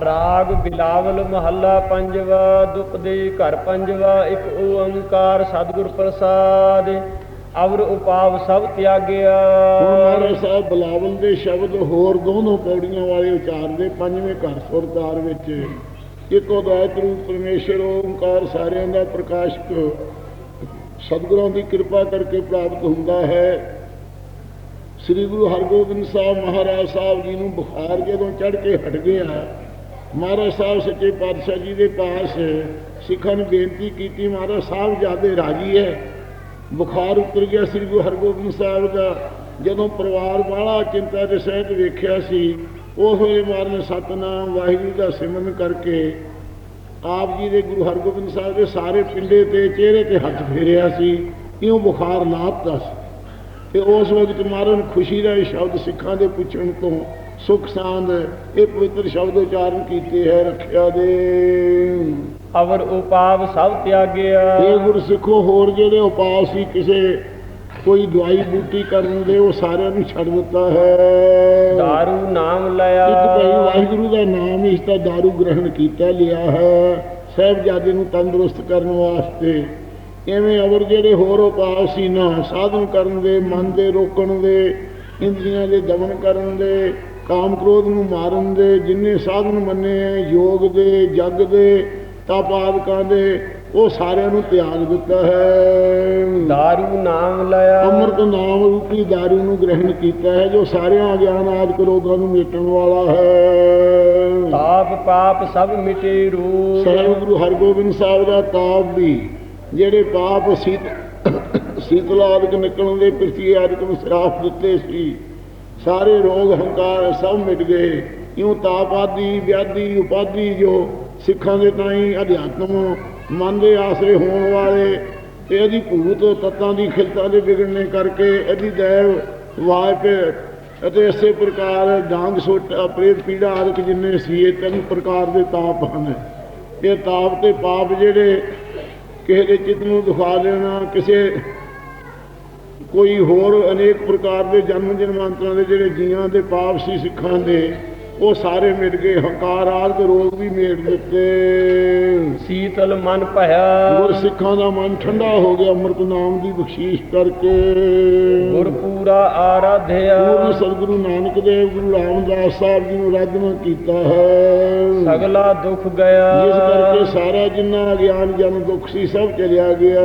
ਰਾਗ ਬਿਲਾਵਲ ਮਹੱਲਾ ਪੰਜਵਾ ਦੁਪਦੇ ਘਰ ਪੰਜਵਾ, ਇੱਕ ਓੰਕਾਰ ਸਤਿਗੁਰ ਪ੍ਰਸਾਦ, ਅਵਰ ਉਪਾਵ ਸਭ ਤਿਆਗਿਆ। ਹੁਣ ਮਹਾਰਾਜ ਸਾਹਿਬ, ਬਲਾਵਲ ਦੇ ਸ਼ਬਦ ਹੋਰ ਦੋਨੋਂ ਪੌੜੀਆਂ ਵਾਲੇ ਉਚਾਰਦੇ, ਪੰਜਵੇਂ ਘਰ ਸੁਰਤਾਰ ਵਿੱਚ। ਇੱਕੋ ਦਾਇਤ ਰੂਪ ਪਰਮੇਸ਼ਰ, ਓੰਕਾਰ ਸਾਰਿਆਂ ਦਾ ਪ੍ਰਕਾਸ਼ਕ। ਸਤਿਗੁਰਾਂ ਦੀ ਕਿਰਪਾ ਕਰਕੇ ਪ੍ਰਾਪਤ ਹੁੰਦਾ ਹੈ। ਸ੍ਰੀ ਗੁਰੂ ਹਰਗੋਬਿੰਦ ਸਾਹਿਬ ਮਹਾਰਾਜ ਸਾਹਿਬ ਜੀ ਨੂੰ ਬੁਖਾਰ ਜਦੋਂ ਚੜ ਕੇ ਹਟ ਗਿਆ ਮਹਾਰਾਜ ਸਾਹਿਬ ਸੱਚੇ ਪਾਤਸ਼ਾਹ ਜੀ ਦੇ ਪਾਸ ਸਿੱਖਾਂ ਨੂੰ ਬੇਨਤੀ ਕੀਤੀ, ਮਹਾਰਾਜ ਸਾਹਿਬ ਜਿਆਦੇ ਰਾਜੀ ਹੈ। ਬੁਖਾਰ ਉਤਰ ਗਿਆ ਸ੍ਰੀ ਗੁਰੂ ਹਰਗੋਬਿੰਦ ਸਾਹਿਬ ਦਾ। ਜਦੋਂ ਪਰਿਵਾਰ ਵਾਲਾ ਚਿੰਤਾ ਦੇ ਸਹਿਤ ਵੇਖਿਆ ਸੀ ਉਸ ਵੇਲੇ ਮਾਰਨ ਸਤਨਾਮ, ਵਾਹਿਗੁਰੂ ਦਾ ਸਿਮਰਨ ਕਰਕੇ ਆਪ ਜੀ ਦੇ ਗੁਰੂ ਹਰਗੋਬਿੰਦ ਸਾਹਿਬ ਦੇ ਸਾਰੇ ਪਿੰਡੇ ਤੇ ਚਿਹਰੇ ਤੇ ਹੱਥ ਫੇਰਿਆ ਸੀ, ਇਉਂ ਬੁਖਾਰ ਲਾਪਤਾ ਸੀ। ਤੇ ਉਸ ਵਕਤ ਮਾਰਨ ਖੁਸ਼ੀ ਦਾ ਇਹ ਸ਼ਬਦ ਸਿੱਖਾਂ ਦੇ ਪੁੱਛਣ ਤੋਂ ਸੁਖ ਸਾਂਦ ਇਹ ਪਵਿੱਤਰ ਸ਼ਬਦ ਉਚਾਰਨ ਕੀਤੇ ਹੈ ਰੱਖਿਆ ਦੇ। ਅਵਰ ਉਪਾਵ ਸਭ ਤਿਆਗਿਆ। ਇਹ ਗੁਰਸਿੱਖੋ ਹੋਰ ਜਿਹੜੇ ਉਪਾਅ ਸੀ ਕਿਸੇ ਕੋਈ ਦਵਾਈ ਬੂਟੀ ਕਰਨ ਦੇ ਉਹ ਸਾਰਿਆਂ ਨੂੰ ਛੱਡ ਦਿੱਤਾ ਹੈ। ਦਾਰੂ ਨਾਮ ਲਿਆ। ਇੱਕ ਭਾਈ ਵਾਹਿਗੁਰੂ ਦਾ ਨਾਮ ਇਸ ਦਾ ਦਾਰੂ ਗ੍ਰਹਿਣ ਕੀਤਾ ਲਿਆ ਹੈ। ਸਾਹਿਬਜ਼ਾਦੇ ਨੂੰ ਤੰਦਰੁਸਤ ਕਰਨ ਵਾਸਤੇ। ਐਵੇਂ ਅਵਰ ਜਿਹੜੇ ਹੋਰ ਉਪਾਅ ਸੀ ਨਾ ਸਾਧਨ ਕਰਨ ਦੇ ਮਨ ਦੇ ਰੋਕਣ ਦੇ ਇੰਦਰੀਆਂ ਦੇ ਦਮਨ ਕਰਨ ਦੇ ਕਾਮ ਕ੍ਰੋਧ ਨੂੰ ਮਾਰਨ ਦੇ ਜਿੰਨੇ ਸਾਧਨ ਮੰਨੇ ਯੋਗ ਦੇ ਜਗ ਦੇ ਤਪ ਆਦਿਕਾਂ ਦੇ ਉਹ ਸਾਰਿਆਂ ਨੂੰ ਤਿਆਗ ਦਿੱਤਾ ਹੈ। ਦਾਰੂ ਨਾਮ ਲਿਆ ਅੰਮ੍ਰਿਤ ਨਾਮ ਰੂਪੀ ਦਾਰੂ ਨੂੰ ਗ੍ਰਹਿਣ ਕੀਤਾ ਹੈ ਜੋ ਸਾਰਿਆਂ ਅਗਿਆਨ ਆਦਿਕ ਰੋਗਾਂ ਨੂੰ ਮਿਟਣ ਵਾਲਾ ਹੈ। ਤਾਪ ਪਾਪ ਸਭ ਮਿਟੇ ਰੂਪ। ਸਾਹਿਬ ਗੁਰੂ ਹਰਗੋਬਿੰਦ ਸਾਹਿਬ ਦਾ ਤਾਪ ਵੀ ਜਿਹੜੇ ਪਾਪ ਸੀਤ ਸੀਤਲਾ ਆਦਿਕ ਨਿਕਲਣ ਦੇ ਪ੍ਰਿਥੀ ਆਦਿਕ ਨੂੰ ਸਰਾਫ ਦਿੱਤੇ ਸੀ ਸਾਰੇ ਰੋਗ, ਹੰਕਾਰ ਸਭ ਮਿਟ ਗਏ। ਇਉਂ ਤਾਪ ਆਦੀ, ਵਿਆਧੀ, ਉਪਾਧੀ ਜੋ ਸਿੱਖਾਂ ਦੇ ਤਾਈਂ ਅਧਿਆਤਮ ਮਨ ਦੇ ਆਸਰੇ ਹੋਣ ਵਾਲੇ ਤੇ ਇਹਦੀ ਭੂਤ ਤੱਤਾਂ ਦੀ ਖਿਲਤਾ ਦੇ ਵਿਗੜਨੇ ਕਰਕੇ ਇਹਦੀ ਦੈਵ ਵਾਇਪ ਅਤੇ ਇਸੇ ਪ੍ਰਕਾਰ ਡਾਂਗ ਸੋਟ ਪ੍ਰੇਤ ਪੀੜਾ ਆਦਿਕ ਜਿੰਨੇ ਸੀ, ਇਹ ਤਿੰਨ ਪ੍ਰਕਾਰ ਦੇ ਤਾਪ ਹਨ। ਇਹ ਤਾਪ ਤੇ ਪਾਪ ਜਿਹੜੇ ਕਿਸੇ ਦੇ ਚਿੱਤ ਨੂੰ ਦੁਖਾ ਦੇਣਾ, ਕਿਸੇ ਕੋਈ ਹੋਰ ਅਨੇਕ ਪ੍ਰਕਾਰ ਦੇ ਜਨਮ ਜਨਮਾਂਤਰਾਂ ਦੇ ਜਿਹੜੇ ਜੀਆਂ ਦੇ ਪਾਪ ਸੀ, ਸਿੱਖਾਂ ਦੇ ਉਹ ਸਾਰੇ ਮਿਟ ਗਏ ਹੰਕਾਰ ਆਦਿਕ ਰੋਗ ਵੀ ਮੇਟ ਦਿੱਤੇ। ਸੀਤਲ ਮਨ ਭਇਆ। ਗੁਰ ਸਿੱਖਾਂ ਦਾ ਮਨ ਠੰਡਾ ਹੋ ਗਿਆ ਅੰਮ੍ਰਿਤ ਨਾਮ ਦੀ ਬਖਸ਼ੀਸ਼ ਕਰਕੇ। ਗੁਰ ਪੂਰਾ ਆਰਾਧਿਆ। ਪੂਰਨ ਸਤਿਗੁਰੂ ਨਾਨਕ ਦੇਵ ਗੁਰੂ ਰਾਮਦਾਸ ਸਾਹਿਬ ਜੀ ਨੂੰ ਰਾਜਨਾ ਕੀਤਾ ਹੈ। ਸਗਲਾ ਦੁਖ ਗਿਆ। ਜਿਸ ਕਰਕੇ ਸਾਰਾ ਜਿੰਨਾ ਗਿਆਨ ਜਨ ਦੁੱਖ ਸੀ ਸਭ ਚਲਿਆ ਗਿਆ।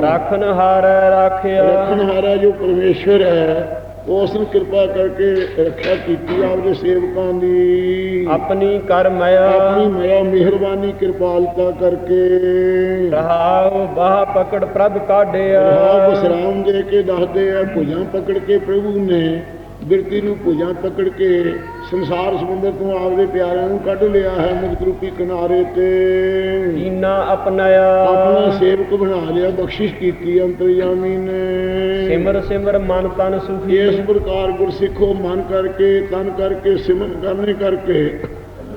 ਰੱਖਨ ਹਾਰੈ ਰਾਖਿਆ। ਰੱਖਣਹਾਰਾ ਜੋ ਪਰਮੇਸ਼ਰ ਹੈ ਉਸ ਨੂੰ ਕਿਰਪਾ ਕਰਕੇ ਰੱਖਿਆ ਕੀਤੀ ਆਪਦੇ ਸੇਵਕਾਂ ਦੀ। ਆਪਣੀ ਕਰ ਮਇਆ ਆਪਣੀ ਮਿਆ ਮਿਹਰਬਾਨੀ ਕਿਰਪਾਲਤਾ ਕਰਕੇ। ਰਹਾਉ ਬਾਹ ਪਕੜ ਪ੍ਰਭ ਕਾਢਿਆ। ਰਹਾ ਬਸਰਾਮ ਦੇ ਕੇ ਦੱਸਦੇ ਆ ਭੁਜਾਂ ਪਕੜ ਕੇ ਪ੍ਰਭੂ ਨੇ ਬਿਰਤੀ ਨੂੰ ਭੁਜਾਂ ਪਕੜ ਕੇ ਸੰਸਾਰ ਸਮੁੰਦਰ ਤੋਂ ਆਪਦੇ ਪਿਆਰਿਆਂ ਨੂੰ ਕੱਢ ਲਿਆ ਹੈ ਮੁਕਤ ਰੂਪੀ ਕਿਨਾਰੇ ਤੇ। ਕੀਨਾ ਅਪਨਾਇਆ ਆਪਣਾ ਸੇਵਕ ਬਣਾ ਲਿਆ ਬਖਸ਼ਿਸ਼ ਕੀਤੀ ਅੰਤਰਯਾਮੀ ਨੇ। ਸਿਮਰ ਸਿਮਰ ਮਨ ਤਨ ਸੁਖੀ। ਇਸ ਪ੍ਰਕਾਰ ਗੁਰਸਿੱਖੋ ਮਨ ਕਰਕੇ ਤਨ ਕਰਕੇ ਸਿਮਰਨ ਕਰਨੇ ਕਰਕੇ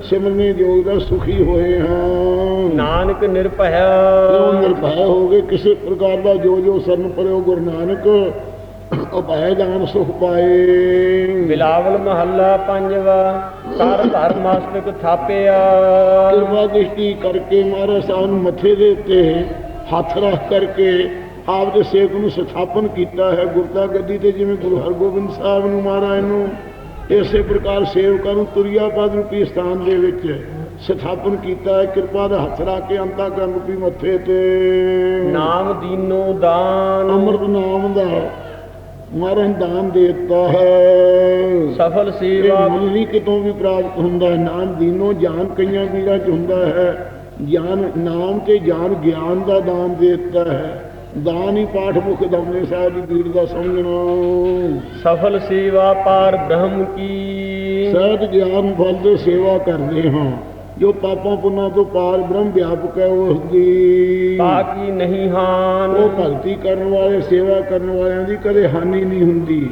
ਸਿਮਰਨੇ ਯੋਗ ਦਾ ਸੁਖੀ ਹੋਏ ਹਾਂ। ਨਾਨਕ ਨਿਰਭਇਆ। ਜੋ ਨਿਰਭੈ ਹੋ ਗਏ ਕਿਸੇ ਪ੍ਰਕਾਰ ਦਾ ਜੋ ਜੋ ਸਰਨ ਪਰਿਓ ਗੁਰੂ ਨਾਨਕ ਉਪਾਇ ਜਾਨ ਸੁਖ ਪਾਏ ਬਿਲਾਵਲ ਮਹੱਲਾ ਪੰਜਵਾ ਕਰ ਧਰ ਮਸਤਕ ਥਾਪਿਆ। ਕਿਰਪਾ ਦ੍ਰਿਸ਼ਟੀ ਕਰਕੇ ਮਹਾਰਾਜ ਸਾਹਿਬ ਨੂੰ ਮੱਥੇ ਦੇ ਉੱਤੇ ਹੱਥ ਰੱਖ ਕਰਕੇ ਆਪ ਦੇ ਸੇਵਕ ਨੂੰ ਸਥਾਪਨ ਕੀਤਾ ਹੈ ਗੁਰਤਾ ਗੱਦੀ ਤੇ ਜਿਵੇਂ ਗੁਰੂ ਹਰਗੋਬਿੰਦ ਸਾਹਿਬ ਨੂੰ ਮਹਾਰਾਜ ਨੂੰ ਇਸੇ ਪ੍ਰਕਾਰ ਸੇਵਕਾਂ ਨੂੰ ਤੁਰਿਆ ਪਦ ਰੂਪੀ ਸਥਾਨ ਦੇ ਵਿੱਚ ਸਥਾਪਨ ਕੀਤਾ ਹੈ। ਕਿਰਪਾ ਦਾ ਹੱਥ ਰੱਖ ਕੇ ਅੰਤਾ ਕਰਨ ਰੂਪੀ ਮੱਥੇ ਤੇ। ਨਾਮ ਦੀਨੋ ਦਾਨ। ਅੰਮ੍ਰਿਤ ਨਾਮ ਦਾ ਮਹਾਰਾਜ ਦਾਨ ਦੇ ਦਿੱਤਾ ਹੈ। ਸਫਲ ਸੇਵਾ ਮੁੱਲ ਨਹੀਂ ਕਿਤੋਂ ਵੀ ਪ੍ਰਾਪਤ ਹੁੰਦਾ ਹੈ? ਨਾਮ ਦੀਨੋ ਜਾਨ ਕਈਆਂ ਵੀਰਾਂ ਚ ਹੁੰਦਾ ਹੈ। ਗਿਆਨ ਨਾਮ ਤੇ ਗਿਆਨ ਗਿਆਨ ਦਾ ਦਾਨ ਦੇ ਦਿੱਤਾ ਹੈ। ਦਾਨ ਹੀ ਪਾਠ ਮੁਖ ਦਮਨੇ ਸਾਹਿਬ ਦੀ ਬੀੜ ਦਾ ਸਮਝਣਾ। ਸਫਲ ਸੇਵਾ ਪਾਰ ਬ੍ਰਹਮ ਕੀ। ਸਹਿਤ ਗਿਆਨ ਫਲ ਦੇ ਸੇਵਾ ਕਰਦੇ ਹਾਂ। ਜੋ ਪਾਪਾਂ ਪੁੰਨਾਂ ਤੋਂ ਪਾਰ ਬ੍ਰਹਮ ਵਿਆਪਕ ਹੈ ਉਸ ਦੀ ਬਾਕੀ ਨਹੀਂ ਹਾਨ। ਉਹ ਭਗਤੀ ਕਰਨ ਵਾਲੇ ਸੇਵਾ ਕਰਨ ਵਾਲਿਆਂ ਦੀ ਕਦੇ ਹਾਨੀ ਨਹੀਂ ਹੁੰਦੀ।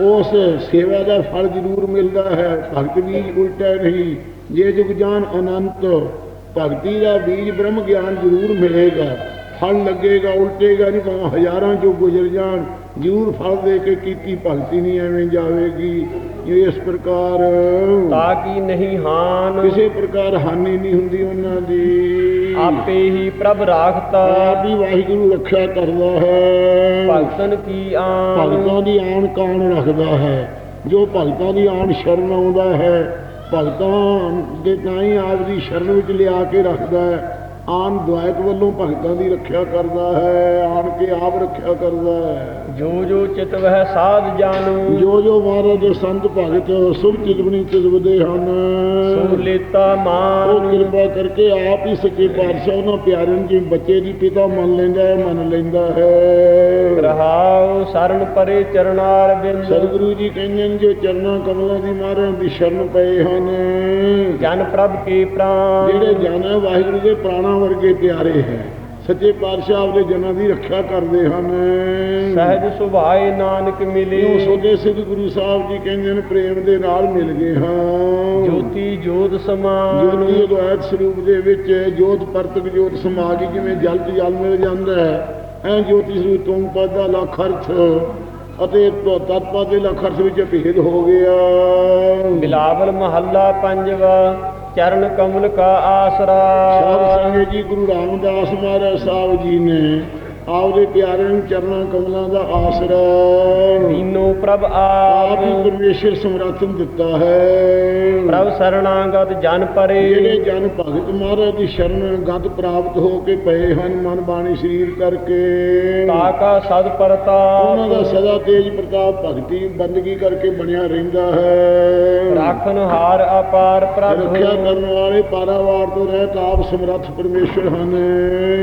ਉਸ ਸੇਵਾ ਦਾ ਫਲ ਜ਼ਰੂਰ ਮਿਲਦਾ ਹੈ। ਭਗਤ ਵੀ ਉਲਟਾ ਨਹੀਂ। ਜੇ ਜੁਗ ਜਾਨ ਅਨੰਤ ਭਗਤੀ ਦਾ ਬੀਜ ਬ੍ਰਹਮ ਗਿਆਨ ਜ਼ਰੂਰ ਮਿਲੇਗਾ। ਫਲ ਲੱਗੇਗਾ ਉਲਟੇਗਾ ਨਹੀਂ ਭਾਵੇਂ ਹਜ਼ਾਰਾਂ ਜੋ ਗੁਜ਼ਰ ਜਾਣ। ਜ਼ਰੂਰ ਫਲ ਦੇ ਕੇ ਕੀਤੀ ਭਗਤੀ ਨਹੀਂ ਐਵੇਂ ਜਾਵੇਗੀ। ਇਸ ਪ੍ਰਕਾਰ ਤਾਂ ਕੀ ਨਹੀਂ ਹਾਨ। ਕਿਸੇ ਪ੍ਰਕਾਰ ਹਾਨੀ ਨਹੀਂ ਹੁੰਦੀ ਉਹਨਾਂ ਦੀ। ਆਪੇ ਹੀ ਪ੍ਰਭ ਰਾਖਤਾ। ਆਪ ਹੀ ਵਾਹਿਗੁਰੂ ਰੱਖਿਆ ਕਰਦਾ ਹੈ। ਭਗਤਨ ਕੀ ਆਨ ਭਗਤਾਂ ਦੀ ਆਣ ਕਾਣ ਰੱਖਦਾ ਹੈ। ਜੋ ਭਗਤਾਂ ਦੀ ਆਣ ਸ਼ਰਨ ਆਉਂਦਾ ਹੈ ਭਗਤਾਂ ਦੇ ਤਾਂ ਹੀ ਆਪ ਦੀ ਸ਼ਰਨ ਵਿੱਚ ਲਿਆ ਕੇ ਰੱਖਦਾ ਹੈ। ਆਨ ਦੁਆਇਤ ਵੱਲੋਂ ਭਗਤਾਂ ਦੀ ਰੱਖਿਆ ਕਰਦਾ ਹੈ ਆਣ ਕੇ ਆਪ ਰੱਖਿਆ ਕਰਦਾ ਹੈ। ਜੋ ਜੋ ਚਿਤ ਵਹਿ ਸਾਧ ਜਾਨੂ ਜੋ ਜੋ ਮਹਾਰਾਜ ਦੇ ਸੰਤ ਭਗਤ ਸੁਭ ਚਿਤਵਨੀ ਚਿਤਵਦੇ ਹਨ। ਸੋ ਲੇਤਾ ਉਹ ਮਾਨ ਕਿਰਪਾ ਕਰਕੇ ਆਪ ਹੀ ਸੱਚੇ ਪਾਤਸ਼ਾਹ ਉਹਨਾਂ ਪਿਆਰਿਆਂ ਜਿਵੇਂ ਬੱਚੇ ਦੀ ਪਿਤਾ ਮੰਨ ਲੈਂਦਾ ਹੈ ਮੰਨ ਲੈਂਦਾ ਹੈ। ਰਹਾਉ ਸਰਨ ਪਰੇ ਚਰਨਾਰ ਬਿੰਦ। ਸਤਿਗੁਰੂ ਜੀ ਕਹਿੰਦੇ ਨੇ ਜੋ ਚਰਨਾਂ ਕਮਲਾਂ ਦੀ ਮਹਾਰਾਜ ਦੀ ਸ਼ਰਨ ਪਏ ਹਨ। ਜਨ ਪ੍ਰਭ ਕੇ ਪ੍ਰਾਨ ਜਿਹੜੇ ਜਨ ਹੈ ਵਾਹਿਗੁਰੂ ਦੇ ਪ੍ਰਾਣਾਂ ਵਰਗੇ ਪਿਆਰੇ ਹੈ। ਸੱਚੇ ਪਾਤਸ਼ਾਹ ਆਪਦੇ ਜਨਾਂ ਦੀ ਰੱਖਿਆ ਕਰਦੇ ਹਨ। ਸਹਿਜ ਸੁਭਾਏ ਨਾਨਕ ਮਿਲੇ। ਜੋ ਸੋਦੇ ਸਿੱਧ ਗੁਰੂ ਸਾਹਿਬ ਜੀ ਕਹਿੰਦੇ ਨੇ ਪ੍ਰੇਮ ਦੇ ਨਾਲ ਮਿਲ ਗਏ ਹਾਂ। ਜੋਤੀ ਜੋਤ ਸਮਾਨ। ਜੋਤੀ ਅਦਵੈਤ ਸਰੂਪ ਦੇ ਵਿੱਚ ਜੋਤ ਪਰਤਕ ਜੋਤ ਸਮਾ ਗਈ ਜਿਵੇਂ ਜਲ ਚ ਜਲ ਮਿਲ ਜਾਂਦਾ ਹੈ ਐ ਜੋਤੀ ਸਰੂਪ ਤੁਮ ਪਦ ਦਾ ਲੱਖ ਅਰਥ ਅਤੇ ਤਤ ਪਦ ਦੇ ਲੱਖ ਅਰਥ ਵਿੱਚ ਭੇਦ ਹੋ ਗਿਆ। ਬਿਲਾਵਲ ਮਹੱਲਾ ਪੰਜਵਾ। ਚਰਨ ਕਮਲ ਕਾ ਆਸਰਾ। ਸਾਧ ਸੰਗਤ ਜੀ ਗੁਰੂ ਰਾਮਦਾਸ ਮਹਾਰਾਜ ਸਾਹਿਬ ਜੀ ਨੇ ਆਪਦੇ ਪਿਆਰਿਆਂ ਨੂੰ ਚਰਨਾਂ ਕਮਲਾਂ ਦਾ ਆਸਰਾ ਦੀਨੋ ਪ੍ਰਭ ਆਪ ਹੀ ਪਰਮੇਸ਼ਰ ਸਮਰੱਥਨ ਦਿੱਤਾ ਹੈ। ਪ੍ਰਭ ਸਰਣਾਗਤ ਜਨ ਪਰੇ। ਜਿਹੜੇ ਜਨ ਭਗਤ ਮਹਾਰਾਜ ਦੀ ਸ਼ਰਨ ਗਤ ਪ੍ਰਾਪਤ ਹੋ ਕੇ ਪਏ ਹਨ ਮਨ ਬਾਣੀ ਸਰੀਰ ਕਰਕੇ। ਤਾਕਾ ਸਦ ਉਹਨਾਂ ਦਾ ਪ੍ਰਤਾਪ ਸਦਾ ਤੇਜ ਪ੍ਰਤਾਪ ਭਗਤੀ ਬੰਦਗੀ ਕਰਕੇ ਬਣਿਆ ਰਹਿੰਦਾ ਹੈ। ਰਾਖਨ ਹਾਰ ਅਪਾਰ ਪ੍ਰਭ। ਰੱਖਿਆ ਕਰਨ ਵਾਲੇ ਪਾਰਾਵਾਰ ਤੋਂ ਰਹਿਤ ਆਪ ਸਮਰੱਥ ਪਰਮੇਸ਼ਰ ਹਨ।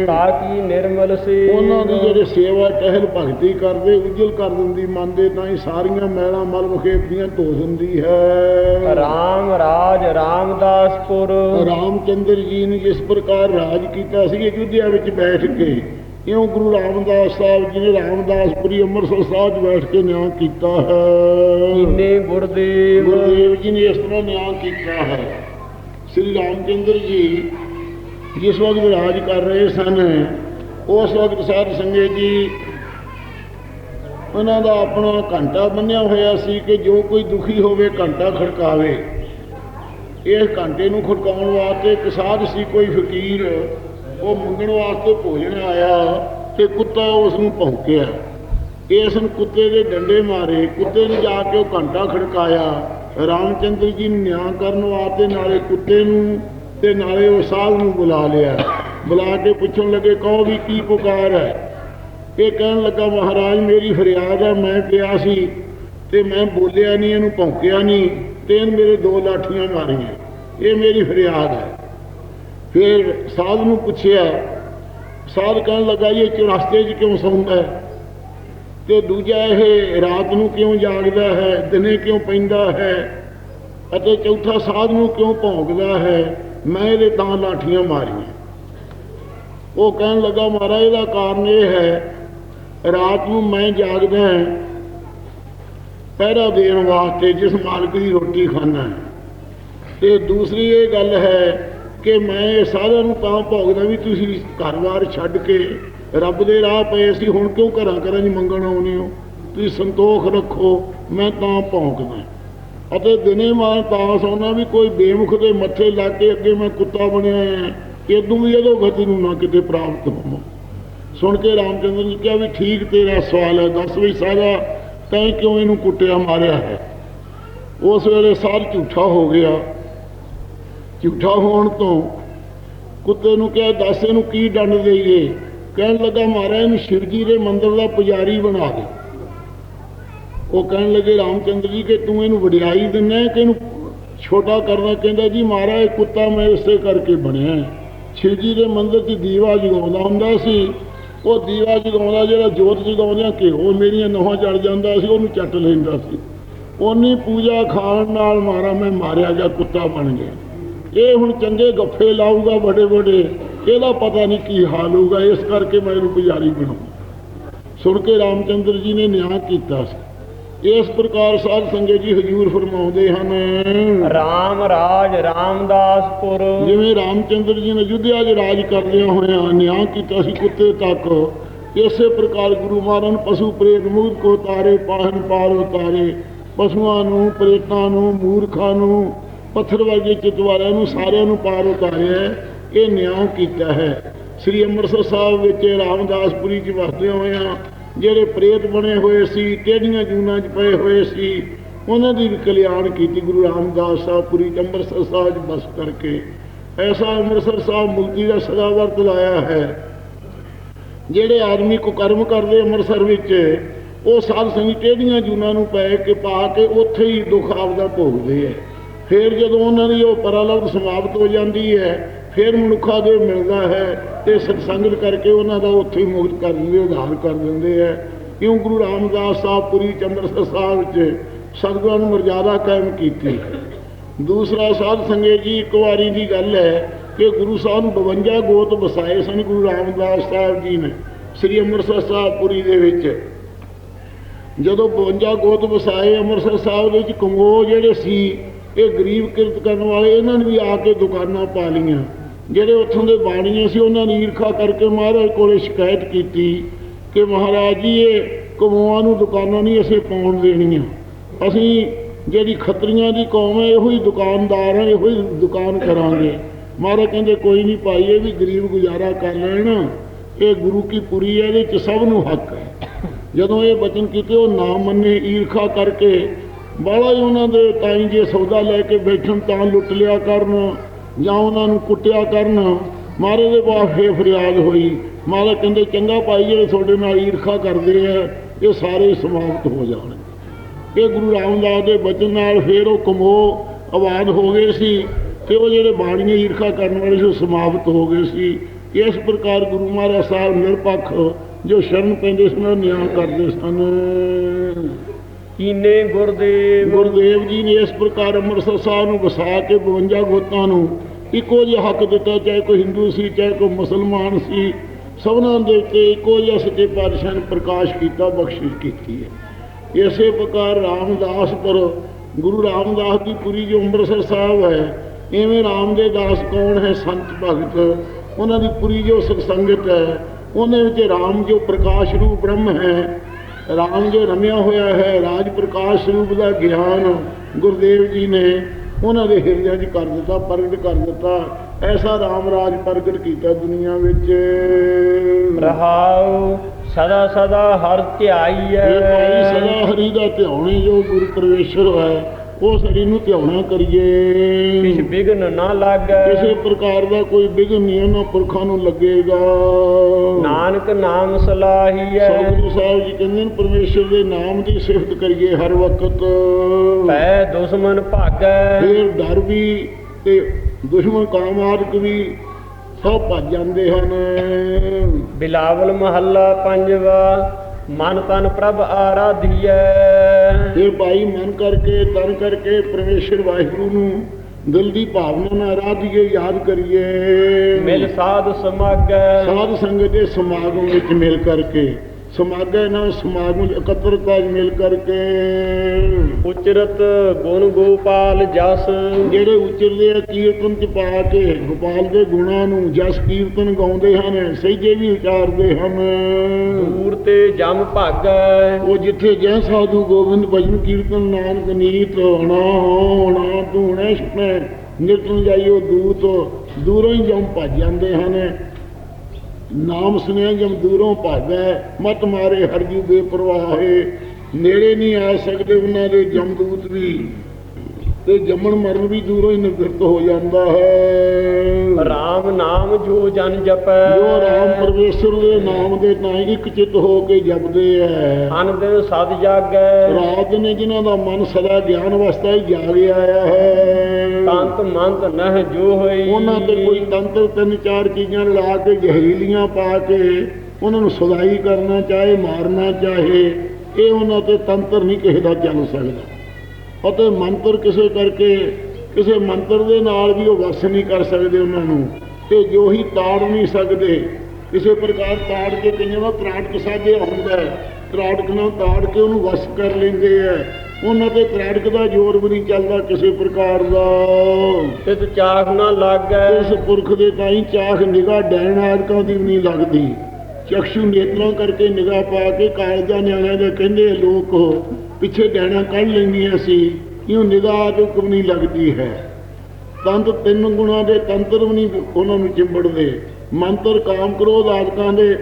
ਤਾਕੀ ਨਿਰਮਲ ਸੇ। ਉਹਨਾਂ ਦੀ ਜਿਹੜੇ ਸੇਵਾ ਟਹਿਲ ਭਗਤੀ ਕਰਦੇ ਉਜਲ ਕਰ ਦਿੰਦੀ ਮਨ ਦੇ ਤਾਂ ਹੀ ਸਾਰੀਆਂ ਮੈਲਾਂ ਮਲ ਵਖੇਪਦੀਆਂ ਧੋ ਦਿੰਦੀ ਹੈ। ਰਾਮ ਰਾਜ ਰਾਮਦਾਸਪੁਰ। ਰਾਮਚੰਦਰ ਜੀ ਨੇ ਜਿਸ ਪ੍ਰਕਾਰ ਰਾਜ ਕੀਤਾ ਸੀ ਅਯੁੱਧਿਆ ਵਿੱਚ ਬੈਠ ਕੇ ਇਉਂ ਗੁਰੂ ਰਾਮਦਾਸ ਸਾਹਿਬ ਜੀ ਨੇ ਰਾਮਦਾਸਪੁਰੀ ਅੰਮ੍ਰਿਤਸਰ ਸਾਹਿਬ ਬੈਠ ਕੇ ਨਿਆਂ ਕੀਤਾ ਹੈ। ਕੀਨੇ ਗੁਰਦੇਵ। ਗੁਰਦੇਵ ਜੀ ਨੇ ਇਸ ਤਰ੍ਹਾਂ ਨਿਆਂ ਕੀਤਾ ਹੈ। ਸ੍ਰੀ ਰਾਮਚੰਦਰ ਜੀ ਜਿਸ ਵਕਤ ਰਾਜ ਕਰ ਰਹੇ ਸਨ ਉਸ ਵਕਤ ਸਾਧ ਸੰਗਤ ਜੀ, ਉਹਨਾਂ ਦਾ ਆਪਣਾ ਘੰਟਾ ਬੰਨਿਆ ਹੋਇਆ ਸੀ ਕਿ ਜੋ ਕੋਈ ਦੁਖੀ ਹੋਵੇ ਘੰਟਾ ਖੜਕਾਵੇ। ਇਸ ਘੰਟੇ ਨੂੰ ਖੜਕਾਉਣ ਵਾਸਤੇ ਇੱਕ ਸਾਧ ਸੀ, ਕੋਈ ਫਕੀਰ, ਉਹ ਮੰਗਣ ਵਾਸਤੇ ਭੋਜਨ ਆਇਆ ਤੇ ਕੁੱਤਾ ਉਸ ਨੂੰ ਭੌਂਕਿਆ। ਇਸ ਨੂੰ ਕੁੱਤੇ ਦੇ ਡੰਡੇ ਮਾਰੇ, ਕੁੱਤੇ ਨੂੰ ਜਾ ਕੇ ਉਹ ਘੰਟਾ ਖੜਕਾਇਆ। ਰਾਮਚੰਦਰ ਜੀ ਨੂੰ ਨਿਆਂ ਕਰਨ ਵਾਸਤੇ ਨਾਲੇ ਕੁੱਤੇ ਨੂੰ ਤੇ ਨਾਲੇ ਉਹ ਸਾਧ ਨੂੰ ਬੁਲਾ ਲਿਆ। ਬੁਲਾ ਕੇ ਪੁੱਛਣ ਲੱਗੇ, ਕਹੋ ਵੀ ਕੀ ਪੁਕਾਰ ਹੈ? ਇਹ ਕਹਿਣ ਲੱਗਾ, ਮਹਾਰਾਜ, ਮੇਰੀ ਫਰਿਆਦ ਹੈ ਮੈਂ ਪਿਆ ਸੀ ਤੇ ਮੈਂ ਬੋਲਿਆ ਨਹੀਂ, ਇਹਨੂੰ ਭੌਂਕਿਆ ਨਹੀਂ, ਤੇ ਇਹਨੇ ਮੇਰੇ ਦੋ ਲਾਠੀਆਂ ਮਾਰੀਆਂ। ਇਹ ਮੇਰੀ ਫਰਿਆਦ ਹੈ। ਫਿਰ ਸਾਧ ਨੂੰ ਪੁੱਛਿਆ, ਸਾਧ ਕਹਿਣ ਲੱਗਾ, ਇਹ ਚੁਰਸਤੇ 'ਚ ਕਿਉਂ ਸੌਂਦਾ ਹੈ? ਤੇ ਦੂਜਾ, ਇਹ ਰਾਤ ਨੂੰ ਕਿਉਂ ਜਾਗਦਾ ਹੈ? ਦਿਨੇ ਕਿਉਂ ਪੈਂਦਾ ਹੈ? ਅਤੇ ਚੌਥਾ, ਸਾਧ ਨੂੰ ਕਿਉਂ ਭੌਂਕਦਾ ਹੈ? ਮੈਂ ਇਹਦੇ ਤਾਂ ਲਾਠੀਆਂ ਮਾਰੀਆਂ। ਉਹ ਕਹਿਣ ਲੱਗਾ, ਮਹਾਰਾਜ, ਇਹਦਾ ਕਾਰਨ ਇਹ ਹੈ, ਰਾਤ ਨੂੰ ਮੈਂ ਜਾਗਦਾ ਹਾਂ, ਪਹਿਰਾ ਦੇਣ ਵਾਸਤੇ ਜਿਸ ਮਾਲਕ ਦੀ ਰੋਟੀ ਖਾਣਾ ਹੈ। ਤੇ ਦੂਸਰੀ ਇਹ ਗੱਲ ਹੈ ਕਿ ਮੈਂ ਇਹ ਸਾਰਿਆਂ ਨੂੰ ਤਾਂ ਭੋਗਦਾ ਵੀ ਤੁਸੀਂ ਘਰ-ਬਾਰ ਛੱਡ ਕੇ ਰੱਬ ਦੇ ਰਾਹ ਪਏ ਸੀ, ਹੁਣ ਕਿਉਂ ਘਰਾਂ ਘਰਾਂ 'ਚ ਮੰਗਣ ਆਉਂਦੇ ਹੋ? ਤੁਸੀਂ ਸੰਤੋਖ ਰੱਖੋ, ਮੈਂ ਤਾਂ ਭੌਂਕਦਾ ਅਤੇ ਦਿਨੇ ਮੈਂ ਤਾਂ ਸੌਣਾ ਵੀ ਕੋਈ ਬੇਮੁਖ ਦੇ ਮੱਥੇ ਲੱਗ ਕੇ ਅੱਗੇ ਮੈਂ ਕੁੱਤਾ ਬਣਿਆ ਹੈ। ਇਦੋਂ ਵੀ ਇਹਦੋਂ ਗਤੀ ਨੂੰ ਨਾ ਕਿਤੇ ਪ੍ਰਾਪਤ ਹੋਵਾਂ। ਸੁਣ ਕੇ ਰਾਮਚੰਦਰ ਜੀ ਕਿਹਾ ਵੀ ਠੀਕ ਤੇਰਾ ਸਵਾਲ ਹੈ, ਦੱਸ ਵੀ ਸਾਰਾ, ਤੈਂ ਕਿਉਂ ਇਹਨੂੰ ਕੁੱਟਿਆ, ਮਾਰਿਆ ਹੈ? ਉਸ ਵੇਲੇ ਸਾਰ ਝੂਠਾ ਹੋ ਗਿਆ। ਝੂਠਾ ਹੋਣ ਤੋਂ ਕੁੱਤੇ ਨੂੰ ਕਿਹਾ, ਦੱਸ ਇਹਨੂੰ ਕੀ ਡੰਡ ਦੇਈਏ? ਕਹਿਣ ਲੱਗਾ, ਮਹਾਰਾਜ, ਇਹਨੂੰ ਸ਼ਿਵ ਜੀ ਦੇ ਮੰਦਿਰ ਦਾ ਪੁਜਾਰੀ ਬਣਾ ਦੇ। ਉਹ ਕਹਿਣ ਲੱਗੇ, ਰਾਮਚੰਦਰ ਜੀ, ਕਿ ਤੂੰ ਇਹਨੂੰ ਵਡਿਆਈ ਦਿੰਦਾ ਕਿ ਇਹਨੂੰ ਛੋਟਾ ਕਰਨਾ ਕਹਿੰਦਾ, ਜੀ ਮਹਾਰਾਜ, ਕੁੱਤਾ ਮੈਂ ਇਸੇ ਕਰਕੇ ਬਣਿਆ ਸ਼ਿਵਜੀ ਦੇ ਮੰਦਿਰ 'ਚ ਦੀਵਾ ਜਗਾਉਂਦਾ ਹੁੰਦਾ ਸੀ। ਉਹ ਦੀਵਾ ਜਗਾਉਂਦਾ, ਜਿਹੜਾ ਜੋਤ ਜਗਾਉਂਦਿਆਂ ਘਿਓ ਮੇਰੀਆਂ ਨੋਹਾਂ ਚੜ ਜਾਂਦਾ ਸੀ, ਉਹਨੂੰ ਚੱਟ ਲੈਂਦਾ ਸੀ। ਉਹਨੀ ਪੂਜਾ ਖਾਣ ਨਾਲ ਮਾਰਾ ਮੈਂ ਮਾਰਿਆ ਗਿਆ, ਕੁੱਤਾ ਬਣ ਗਿਆ। ਇਹ ਹੁਣ ਚੰਗੇ ਗੱਫੇ ਲਾਊਗਾ ਵੱਡੇ ਵੱਡੇ, ਇਹਦਾ ਪਤਾ ਨਹੀਂ ਕੀ ਹਾਲ ਹੋਊਗਾ, ਇਸ ਕਰਕੇ ਮੈਂ ਇਹਨੂੰ ਪੁਜਾਰੀ ਬਣਾਉਂਦਾ ਸੁਣ ਕੇ ਰਾਮਚੰਦਰ ਜੀ ਨੇ ਨਿਆਂ ਕੀਤਾ ਸੀ। ਇਸ ਪ੍ਰਕਾਰ ਸਾਧ ਸੰਗਤ ਜੀ ਹਜੂਰ ਫਰਮਾਉਂਦੇ ਹਨ। ਰਾਮ ਰਾਜ ਰਾਮਦਾਸਪੁਰ। ਜਿਵੇਂ ਰਾਮਚੰਦਰ ਜੀ ਨੇ ਯੁੱਧਿਆ 'ਚ ਰਾਜ ਕਰਦਿਆਂ ਹੋਇਆਂ ਨਿਆਂ ਕੀਤਾ ਸੀ ਕੁੱਤੇ ਤੱਕ ਇਸੇ ਪ੍ਰਕਾਰ ਗੁਰੂ ਮਹਾਰਾਜ ਪਸ਼ੂ ਪ੍ਰੇਤ ਮੂਰਖ ਕੋ ਤਾਰੇ ਪਾਹਨ ਪਾਲ ਉਤਾਰੇ। ਪਸ਼ੂਆਂ ਨੂੰ ਪ੍ਰੇਤਾਂ ਨੂੰ ਮੂਰਖਾਂ ਨੂੰ ਪੱਥਰ ਵਰਗੇ ਚਿੱਤ ਵਾਲਿਆਂ ਨੂੰ ਸਾਰਿਆਂ ਨੂੰ ਪਾਰ ਉਤਾਰਿਆ। ਇਹ ਨਿਆਂ ਕੀਤਾ ਹੈ। ਸ੍ਰੀ ਅੰਮ੍ਰਿਤਸਰ ਸਾਹਿਬ ਵਿੱਚ ਰਾਮਦਾਸਪੁਰੀ ਚ ਵਸਦੇ ਹੋਇਆਂ ਜਿਹੜੇ ਪ੍ਰੇਤ ਬਣੇ ਹੋਏ ਸੀ ਟੇਢੀਆਂ ਜੂਨਾਂ 'ਚ ਪਏ ਹੋਏ ਸੀ, ਉਹਨਾਂ ਦੀ ਵੀ ਕਲਿਆਣ ਕੀਤੀ ਗੁਰੂ ਰਾਮਦਾਸ ਸਾਹਿਬ ਪੁਰੀ ਅੰਮ੍ਰਿਤਸਰ ਸਾਹਿਬ 'ਚ ਬਸ ਕਰਕੇ। ਐਸਾ ਅੰਮ੍ਰਿਤਸਰ ਸਾਹਿਬ ਮੁਕਤੀ ਦਾ ਸਦਾ ਵਰਤ ਲਾਇਆ ਹੈ। ਜਿਹੜੇ ਆਦਮੀ ਕੋ ਕਰਮ ਕਰਦੇ ਅੰਮ੍ਰਿਤਸਰ ਵਿੱਚ, ਉਹ ਸਾਧ ਸੰਗੀ ਟੇਢੀਆਂ ਜੂਨਾਂ ਨੂੰ ਪੈ ਕੇ ਪਾ ਕੇ ਉੱਥੇ ਹੀ ਦੁੱਖ ਆਪਦਾ ਭੋਗਦੇ ਹੈ ਫਿਰ ਜਦੋਂ ਉਹਨਾਂ ਦੀ ਉਹ ਪਰਲਵ ਸਮਾਪਤ ਹੋ ਜਾਂਦੀ ਹੈ ਫਿਰ ਮਨੁੱਖਾ ਦੇ ਮਿਲਦਾ ਹੈ ਤੇ ਸਤਸੰਗਤ ਕਰਕੇ ਉਹਨਾਂ ਦਾ ਉੱਥੇ ਹੀ ਮੁਕਤ ਕਰ ਦਿੰਦੇ, ਉਧਾਰ ਕਰ ਦਿੰਦੇ ਹੈ। ਕਿਉਂ ਗੁਰੂ ਰਾਮਦਾਸ ਸਾਹਿਬ ਪੁਰੀ ਚੰਦਰਸਰ ਸਾਹਿਬ ਵਿੱਚ ਸਤਿਗੁਰਾਂ ਨੂੰ ਮਰਜ਼ਾਦਾ ਕਾਇਮ ਕੀਤੀ? ਦੂਸਰਾ ਸਾਧ ਸੰਗੇ ਜੀ, ਇੱਕ ਵਾਰੀ ਦੀ ਗੱਲ ਹੈ ਕਿ ਗੁਰੂ ਸਾਹਿਬ ਨੂੰ 52 ਗੋਤ ਵਸਾਏ ਸਨ ਗੁਰੂ ਰਾਮਦਾਸ ਸਾਹਿਬ ਜੀ ਨੇ, ਸ੍ਰੀ ਅੰਮ੍ਰਿਤਸਰ ਸਾਹਿਬ ਪੁਰੀ ਦੇ ਵਿੱਚ। ਜਦੋਂ 52 ਗੋਤ ਵਸਾਏ, ਅੰਮ੍ਰਿਤਸਰ ਸਾਹਿਬ ਦੇ ਵਿੱਚ ਕਮੋ ਜਿਹੜੇ ਸੀ, ਇਹ ਗਰੀਬ ਕਿਰਤ ਕਰਨ ਵਾਲੇ, ਇਹਨਾਂ ਨੇ ਵੀ ਆ ਕੇ ਦੁਕਾਨਾਂ ਪਾ ਲਈਆਂ। ਜਿਹੜੇ ਉੱਥੋਂ ਦੇ ਬਾਣੀਆਂ ਸੀ, ਉਹਨਾਂ ਨੇ ਈਰਖਾ ਕਰਕੇ ਮਹਾਰਾਜ ਕੋਲੇ ਸ਼ਿਕਾਇਤ ਕੀਤੀ ਕਿ ਮਹਾਰਾਜ ਜੀ, ਇਹ ਕਮੋਆਂ ਨੂੰ ਦੁਕਾਨਾਂ ਨਹੀਂ ਅਸੀਂ ਪਾਉਣ ਦੇਣੀਆਂ। ਅਸੀਂ ਜਿਹੜੀ ਖੱਤਰੀਆਂ ਦੀ ਕੌਮ ਹੈ, ਇਹੋ ਹੀ ਦੁਕਾਨਦਾਰ ਹੈ, ਇਹੋ ਹੀ ਦੁਕਾਨ ਕਰਾਂਗੇ। ਮਹਾਰਾਜ ਕਹਿੰਦੇ, ਕੋਈ ਨਹੀਂ ਭਾਈ, ਇਹ ਵੀ ਗਰੀਬ ਗੁਜ਼ਾਰਾ ਕਰ ਲੈਣ। ਇਹ ਗੁਰੂ ਕੀ ਪੁਰੀ ਹੈ, ਇਹਦੇ ਚ ਸਭ ਨੂੰ ਹੱਕ ਹੈ। ਜਦੋਂ ਇਹ ਬਚਨ ਕੀਤੇ, ਉਹ ਨਾ ਮੰਨੇ, ਈਰਖਾ ਕਰਕੇ ਬਾਲਾ ਹੀ ਉਹਨਾਂ ਦੇ ਤਾਈ ਜੇ ਸੌਦਾ ਲੈ ਕੇ ਬੈਠਣ ਤਾਂ ਲੁੱਟ ਲਿਆ ਕਰਨ। ਜਾਂ ਉਹਨਾਂ ਨੂੰ ਕੁੱਟਿਆ ਕਰਨ, ਮਾਰੇ ਦੇ ਬਾਪ ਫੇ ਫਰਿਆਦ ਹੋਈ। ਮਾਰੇ ਕਹਿੰਦੇ, ਚੰਗਾ ਭਾਈ, ਜਿਹੜੇ ਤੁਹਾਡੇ ਨਾਲ ਈਰਖਾ ਕਰਦੇ ਆ, ਇਹ ਸਾਰੇ ਸਮਾਪਤ ਹੋ ਜਾਣਗੇ। ਇਹ ਗੁਰੂ ਰਾਮਦਾਸ ਦੇ ਬਚਨ ਨਾਲ ਫੇਰ ਉਹ ਕਮੋ ਆਬਾਦ ਹੋ ਗਏ ਸੀ ਤੇ ਉਹ ਜਿਹੜੇ ਬਾਣੀਆਂ ਈਰਖਾ ਕਰਨ ਵਾਲੇ ਸੀ, ਉਹ ਸਮਾਪਤ ਹੋ ਗਏ ਸੀ। ਇਸ ਪ੍ਰਕਾਰ ਗੁਰੂ ਮਹਾਰਾਜ ਸਾਹਿਬ ਨਿਰਪੱਖ ਜੋ ਸ਼ਰਨ ਪੈਂਦੇ ਸਨ, ਉਹ ਨਿਆਂ ਕਰਦੇ ਸਨ। ਕੀਨੇ ਗੁਰਦੇਵ? ਗੁਰਦੇਵ ਜੀ ਨੇ ਇਸ ਪ੍ਰਕਾਰ ਅੰਮ੍ਰਿਤਸਰ ਸਾਹਿਬ ਨੂੰ ਵਸਾ ਕੇ 52 ਗੋਤਾਂ ਨੂੰ ਇੱਕੋ ਜਿਹਾ ਹੱਕ ਦਿੱਤਾ, ਚਾਹੇ ਕੋਈ ਹਿੰਦੂ ਸੀ, ਚਾਹੇ ਕੋਈ ਮੁਸਲਮਾਨ ਸੀ, ਸਭਨਾਂ ਦੇ ਉੱਤੇ ਇੱਕੋ ਜਿਹਾ ਸੱਚੇ ਪਾਤਸ਼ਾਹ ਨੇ ਪ੍ਰਕਾਸ਼ ਕੀਤਾ, ਬਖਸ਼ਿਸ਼ ਕੀਤੀ ਹੈ। ਇਸੇ ਪ੍ਰਕਾਰ ਰਾਮਦਾਸ ਪਰ ਗੁਰੂ ਰਾਮਦਾਸ ਦੀ ਪੁਰੀ ਜੋ ਅੰਮ੍ਰਿਤਸਰ ਸਾਹਿਬ ਹੈ ਇਵੇਂ ਰਾਮ ਦੇ ਦਾਸ ਕੌਣ ਹੈ ਸੰਤ ਭਗਤ? ਉਹਨਾਂ ਦੀ ਪੁਰੀ ਜੋ ਸੰਗਤ ਹੈ, ਉਹਦੇ ਵਿੱਚ ਰਾਮ ਜੋ ਪ੍ਰਕਾਸ਼ ਰੂਪ ਬ੍ਰਹਮ ਹੈ ਰਾਮ ਜੋ ਰਮਿਆ ਹੋਇਆ ਹੈ ਰਾਜ ਪ੍ਰਕਾਸ਼ ਸਰੂਪ ਦਾ ਗਿਆਨ ਗੁਰਦੇਵ ਜੀ ਨੇ ਉਹਨਾਂ ਦੇ ਹਿਰਦਿਆਂ 'ਚ ਕਰ ਦਿੱਤਾ ਪ੍ਰਗਟ ਕਰ ਦਿੱਤਾ। ਐਸਾ ਰਾਮ ਰਾਜ ਪ੍ਰਗਟ ਕੀਤਾ ਦੁਨੀਆ ਵਿੱਚ। ਰਹਾਉ ਸਦਾ ਸਦਾ ਹਰ ਧਿਆਈ ਭਾਈ ਸਦਾ ਹੈ ਹਰੀ ਦਾ ਧਿਆਉਣੇ ਜੋ ਗੁਰੂ ਪਰਮੇਸ਼ਰ ਹੈ। ਉਸ ਹਰੀ ਨੂੰ ਧਿਆਉਣਾ ਕਿਛ ਕਰੀਏ ਬਿਗਨ ਨਾ ਕਿਸੇ ਲਾਗੈ ਪ੍ਰਕਾਰ ਦਾ ਕੋਈ ਵਿਘਨ ਨਹੀਂ ਉਹਨਾਂ ਪੁਰਖਾਂ ਨੂੰ ਲੱਗੇਗਾ। ਨਾਨਕ ਨਾਮ ਸਲਾਹੀਐ। ਸਤਿਗੁਰੂ ਸਾਹਿਬ ਜੀ ਕਹਿੰਦੇ ਨੇ ਪਰਮੇਸ਼ਰ ਦੇ ਨਾਮ ਦੀ ਸਿਫਤ ਕਰੀਏ ਹਰ ਵਕਤ। ਪੈ ਦੁਸ਼ਮਨ ਭਾਗੈ। ਫਿਰ ਡਰ ਵੀ ਤੇ ਦੁਸ਼ਮਣ ਕਾਮਾਦਿਕ ਵੀ ਸਭ ਭੱਜ ਜਾਂਦੇ ਹਨ। ਬਿਲਾਵਲ ਮਹੱਲਾ ਪੰਜਵਾ ਮਨ ਤਨ ਪ੍ਰਭ ਆਰਾਧੀਐ। ਫਿਰ ਭਾਈ ਮਨ ਕਰਕੇ ਤਨ ਕਰਕੇ ਪਰਮੇਸ਼ਰ ਵਾਹਿਗੁਰੂ ਨੂੰ ਦਿਲ ਦੀ ਭਾਵਨਾ ਨਾਲ ਆਰਾਧੀਏ ਯਾਦ ਕਰੀਏ। ਮਿਲ ਸਾਧ ਸਮਾਗੈ। ਸਾਧ ਸੰਗਤ ਦੇ ਸਮਾਗਮ ਵਿੱਚ ਮਿਲ ਕਰਕੇ ਸਮਾਗਮ ਨਾਲ ਸਮਾਗਮ ਵਿੱਚ ਇਕੱਤਰਤਾ 'ਚ ਮਿਲ ਕਰਕੇ ਉਚਰਤ ਗੁਣ ਗੋਪਾਲ ਜਸ। ਜਿਹੜੇ ਉਚਰਦੇ ਆ ਕੀਰਤਨ ਚ ਪਾ ਕੇ ਗੋਪਾਲ ਦੇ ਗੁਣਾਂ ਨੂੰ ਜਸ ਕੀਰਤਨ ਗਾਉਂਦੇ ਹਨ ਸਹਿਜੇ ਵੀ ਉਚਾਰਦੇ ਹਨ। ਦੂਰ ਤੇ ਜਮ ਭਾਗੈ। ਉਹ ਜਿੱਥੇ ਜੈ ਸਾਧੂ ਗੋਬਿੰਦ ਭਜਨ ਕੀਰਤਨ ਨਾਨਕ ਨੀਤ ਹੋਣਾ ਹੋਣਾ ਧੂਣੇ ਸੁਣੇ ਨਿਰਤਨ ਜਾਈਓ ਦੂਤ ਦੂਰੋਂ ਹੀ ਜਮ ਭੱਜ ਜਾਂਦੇ ਹਨ। ਨਾਮ ਸੁਣਿਆ ਜਮ ਦੂਰੋਂ ਭਾਗੈ, ਮਤ ਮਾਰੇ ਹਰਜੂ ਪ੍ਰਵਾਹੇ ਨੇੜੇ ਨਹੀਂ ਆ ਸਕਦੇ ਉਹਨਾਂ ਦੇ ਜਮਦੂਤ ਵੀ, ਤੇ ਜੰਮਣ ਮਰਨ ਵੀ ਦੂਰੋਂ ਹੀ ਨਿਵਰਤ ਹੋ ਜਾਂਦਾ ਹੈ। ਰਾਮ ਨਾਮ ਜੋ ਜਨ ਜਪੈ। ਜੋ ਰਾਮ ਪਰਮੇਸ਼ਰ ਦੇ ਨਾਮ ਦੇ ਨਾਂ ਇੱਕ ਚਿੱਤ ਹੋ ਕੇ ਜਪਦੇ ਐ। ਅਨ ਦਿਨ ਸਦ ਜਾਗੈ। ਰਾਤ ਨੇ ਜਿਨ੍ਹਾਂ ਦਾ ਮਨ ਸਦਾ ਗਿਆਨ ਅਵਸਥਾ ਹੀ ਜਾਗ ਆਇਆ ਹੈ। ਤੰਤ ਮੰਤ ਨਹ ਜੋ ਹੋਈ। ਉਹਨਾਂ ਤੇ ਕੋਈ ਤੰਤਰ ਤਿੰਨ ਚਾਰ ਚੀਜ਼ਾਂ ਲਾ ਕੇ ਜ਼ਹਿਰੀਲੀਆਂ ਪਾ ਕੇ ਉਹਨਾਂ ਨੂੰ ਸੁਦਾਈ ਕਰਨਾ ਚਾਹੇ ਮਾਰਨਾ ਚਾਹੇ ਇਹ ਉਹਨਾਂ ਤੇ ਤੰਤਰ ਨਹੀਂ ਕਿਸੇ ਦਾ ਚੱਲ ਸਕਦਾ। ਅਤੇ ਮੰਤਰ ਕਿਸੇ ਕਰਕੇ ਕਿਸੇ ਮੰਤਰ ਦੇ ਨਾਲ ਵੀ ਉਹ ਵਸ ਨਹੀਂ ਕਰ ਸਕਦੇ ਉਹਨਾਂ ਨੂੰ ਤੇ ਜੋ ਹੀ ਤਾੜ ਨਹੀਂ ਸਕਦੇ ਕਿਸੇ ਪ੍ਰਕਾਰ ਤਾੜ ਕੇ ਕਈਆਂ ਦਾ ਤਰਾਟਕ ਸਾਜੇ ਹੁੰਦਾ ਹੈ। ਤਰਾਟਕ ਨਾਲ ਤਾੜ ਕੇ ਉਹਨੂੰ ਵਸ ਕਰ ਲੈਂਦੇ ਆ ਉਹਨਾਂ ਤੇ ਤਰਾਟਕ ਦਾ ਜ਼ੋਰ ਵੀ ਨਹੀਂ ਚੱਲਦਾ ਕਿਸੇ ਪ੍ਰਕਾਰ ਦਾ। ਤਿਤ ਚਾਖ ਨਾ ਲਾਗੈ ਉਸ ਪੁਰਖ ਦੇ ਤਾਈ ਚਾਖ ਨਿਗਾਹ ਡੈਣ ਆਦਿਕਾਂ ਦੀ ਨਹੀਂ ਲੱਗਦੀ। ਚਕਸ਼ੂ ਨੇਤਰਾਂ ਕਰਕੇ ਨਿਗਾਹ ਪਾ ਕੇ ਕਾਲਜਾਂ ਨਿਆਣਿਆਂ ਦੇ ਕਹਿੰਦੇ ਲੋਕ ਪਿੱਛੇ ਡੈਣਾ ਕੱਢ ਲੈਂਦੀਆਂ ਸੀ। ਕਿਉਂ ਨਿਗਾਹ ਤੋਂ ਨਹੀਂ ਲੱਗਦੀ ਹੈ? ਤੰਤ ਤਿੰਨ ਗੁਣਾਂ ਦੇ ਤੰਤਰ ਵੀ ਨਹੀਂ ਉਹਨਾਂ ਨੂੰ ਚਿੰਬੜਦੇ। ਮੰਤਰ ਕਾਮ ਕ੍ਰੋਧ ਆਦਿਕਾਂ ਦੇ।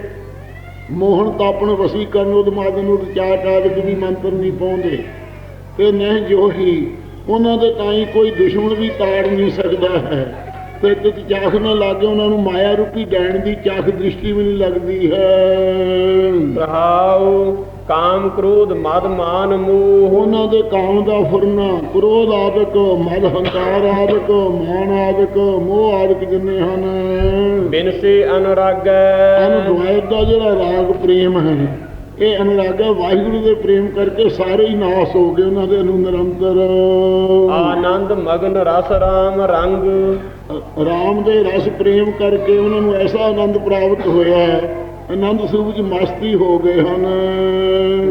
ਮੋਹਨ ਤਾਪਣ ਵਸੀ ਕਰਨ ਉਦਮਾਦ ਨੂੰ ਚਾਟ ਆਦਿਕ ਵੀ ਮੰਤਰ ਨਹੀਂ ਪਾਉਂਦੇ। ਤੇ ਨਹਿ ਜੋ ਹੀ, ਉਹਨਾਂ ਦੇ ਤਾਈ ਕੋਈ ਦੁਸ਼ਮਣ ਵੀ ਤਾੜ ਨਹੀਂ ਸਕਦਾ ਹੈ। ਤੇ ਤਿਤ ਚਾਖ ਨਾ ਲਾਗੇ ਉਹਨਾਂ ਨੂੰ ਮਾਇਆ ਰੂਪੀ ਡੈਣ ਦੀ ਚਾਖ ਦ੍ਰਿਸ਼ਟੀ ਵੀ ਨਹੀਂ ਲੱਗਦੀ ਹੈ। ਰਹਾਉ ਕਾਮ ਕ੍ਰੋਧ ਮਦ ਮਾਨ ਮੋਹ। ਉਹਨਾਂ ਦੇ ਕਾਮ ਦਾ ਫੁਰਨਾ ਕ੍ਰੋਧ ਆਦਿਕ ਮਦ ਹੰਕਾਰ ਆਦਿਕ ਮਾਨ ਆਦਿਕ ਮੋਹ ਆਦਿਕ ਜਿੰਨੇ ਹਨ। ਬਿਨਸੇ ਅਨੁਰਾਗੈ। ਅਨੁਦਵੈਤ ਦਾ ਜਿਹੜਾ ਰਾਗ ਪ੍ਰੇਮ ਹੈ ਇਹ ਅਨੁਰਾਗ ਹੈ ਵਾਹਿਗੁਰੂ ਦੇ ਪ੍ਰੇਮ ਕਰਕੇ ਸਾਰੇ ਹੀ ਨਾਸ ਹੋ ਗਏ ਉਹਨਾਂ ਦੇ ਨੂੰ ਨਿਰੰਤਰ। ਆਨੰਦ ਮਗਨ ਰਸ ਰਾਮ ਰੰਗ। ਰਾਮ ਦੇ ਰਸ ਪ੍ਰੇਮ ਕਰਕੇ ਉਹਨਾਂ ਨੂੰ ਐਸਾ ਆਨੰਦ ਪ੍ਰਾਪਤ ਹੋਇਆ ਹੈ ਆਨੰਦ ਸਰੂਪ ਵਿੱਚ ਮਸਤੀ ਹੋ ਗਏ ਹਨ।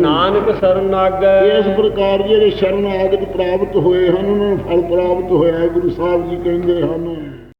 ਨਾਨਕ ਸਰਨਾਗੈ ਇਸ ਪ੍ਰਕਾਰ ਜਿਹੜੇ ਸ਼ਰਨ ਆਗਤ ਪ੍ਰਾਪਤ ਹੋਏ ਹਨ ਉਹਨਾਂ ਨੂੰ ਫਲ ਪ੍ਰਾਪਤ ਹੋਇਆ ਗੁਰੂ ਸਾਹਿਬ ਜੀ ਕਹਿੰਦੇ ਹਨ।